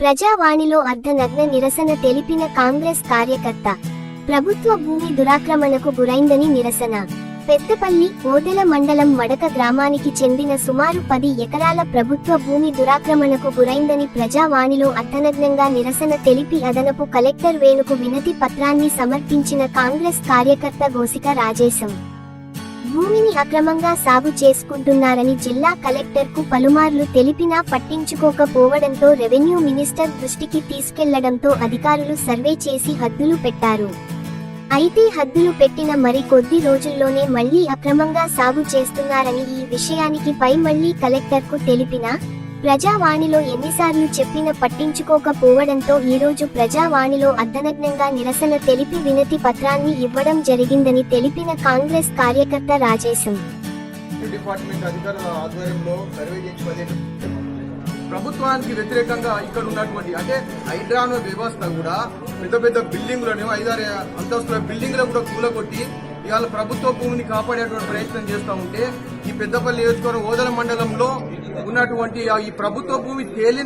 ప్రజావాణిలో అర్ధనగ్న నిరసన తెలిపిన కాంగ్రెస్ కార్యకర్త ప్రభుత్వ భూమి దురాక్రమణకు గురైందని నిరసన. పెద్దపల్లి ఓదెల మండలం మడక గ్రామానికి చెందిన సుమారు పది ఎకరాల ప్రభుత్వ భూమి దురాక్రమణకు గురైందని ప్రజావాణిలో అర్ధనగ్నంగా నిరసన తెలిపి అదనపు కలెక్టర్ వేణుకు వినతి పత్రాన్ని సమర్పించిన కాంగ్రెస్ కార్యకర్త గోసిక రాజేశం. భూమిని అక్రమంగా సాగు చేసుకుంటున్నారని జిల్లా కలెక్టర్కు పలుమార్లు తెలిపినా పట్టించుకోకపోవడంతో రెవెన్యూ మినిస్టర్ దృష్టికి తీసుకెళ్ళడంతో అధికారులు సర్వే చేసి హద్దులు పెట్టారు. అయితే హద్దులు పెట్టిన మరి కొద్ది రోజుల్లోనే మళ్ళీ అక్రమంగా సాగు చేస్తున్నారని ఈ విషయానికి పై మళ్ళీ కలెక్టర్కు తెలిపినా ప్రజావాణిలో ఎన్నిసార్లు చెప్పిన పట్టించుకోకపోవడంతో ఈరోజు ప్రజావాణిలో అర్ధనగ్నంగా నిరసన తెలిపి వినతి పత్రాన్ని ఇవ్వడం జరిగిందని తెలిపిన కాంగ్రెస్ కార్యకర్త రాజేశం. ప్రభుత్వానికి వ్యతిరేకంగా ఇక్కడ ఉన్నటువంటి అంటే హైడ్రానో వ్యవస్థ కూడా పెద్ద పెద్ద బిల్డింగ్లను ఐదారు అంతస్తుల బిల్డింగ్లు కూడా కూలగొట్టి ఇవాళ ప్రభుత్వ భూమిని కాపాడేటువంటి ప్రయత్నం చేస్తూ ఉంటే ఈ పెద్దపల్లి నియోజకవర్గం ఓదల మండలంలో ఉన్నటువంటి ఈ ప్రభుత్వ భూమి తేలి